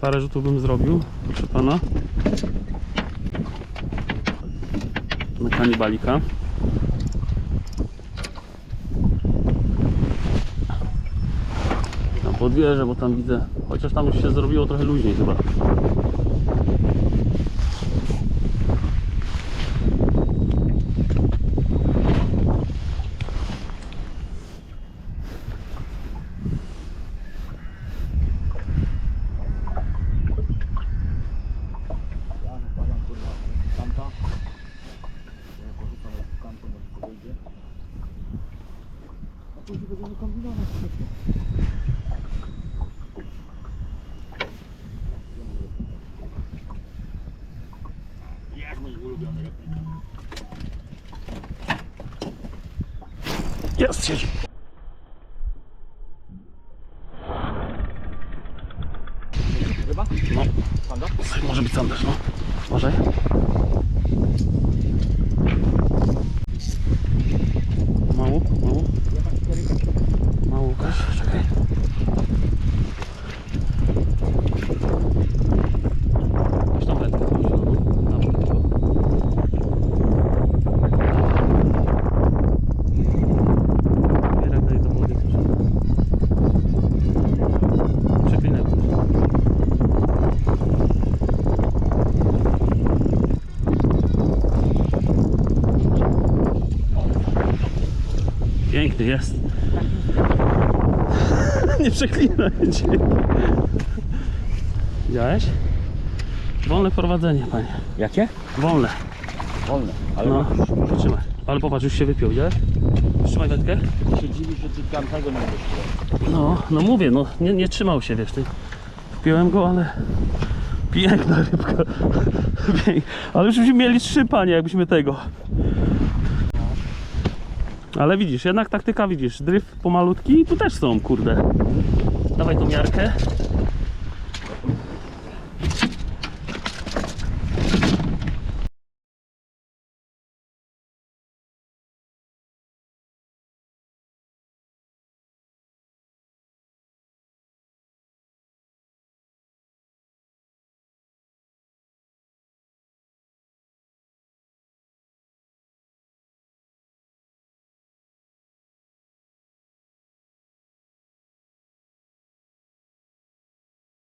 Parę rzutów bym zrobił, proszę pana. Na kanibalika. Tam podwierzę, bo tam widzę. Chociaż tam już się zrobiło trochę luźniej chyba. Później będziemy kombinować. Jak mój ulubiony lotnik. Jest, siedzi. Ryba? No, Panda? może być sandaż, no. Uważaj. Piękny jest. Nie przeklinaj cię. Widziałeś? Wolne prowadzenie, panie. Jakie? Wolne. Wolne. Ale No, no. trzymaj. Ale popatrz, już się wypiął, widziałeś? Trzymaj wędkę. się dziwisz, że ty tamtego nie będziesz No, no mówię, no nie, nie trzymał się, wiesz, ty. Wpiąłem go, ale piękna rybka. Ale już byśmy mieli trzy panie, jakbyśmy tego. Ale widzisz, jednak taktyka widzisz, dryf pomalutki i tu też są, kurde. Dawaj tą miarkę.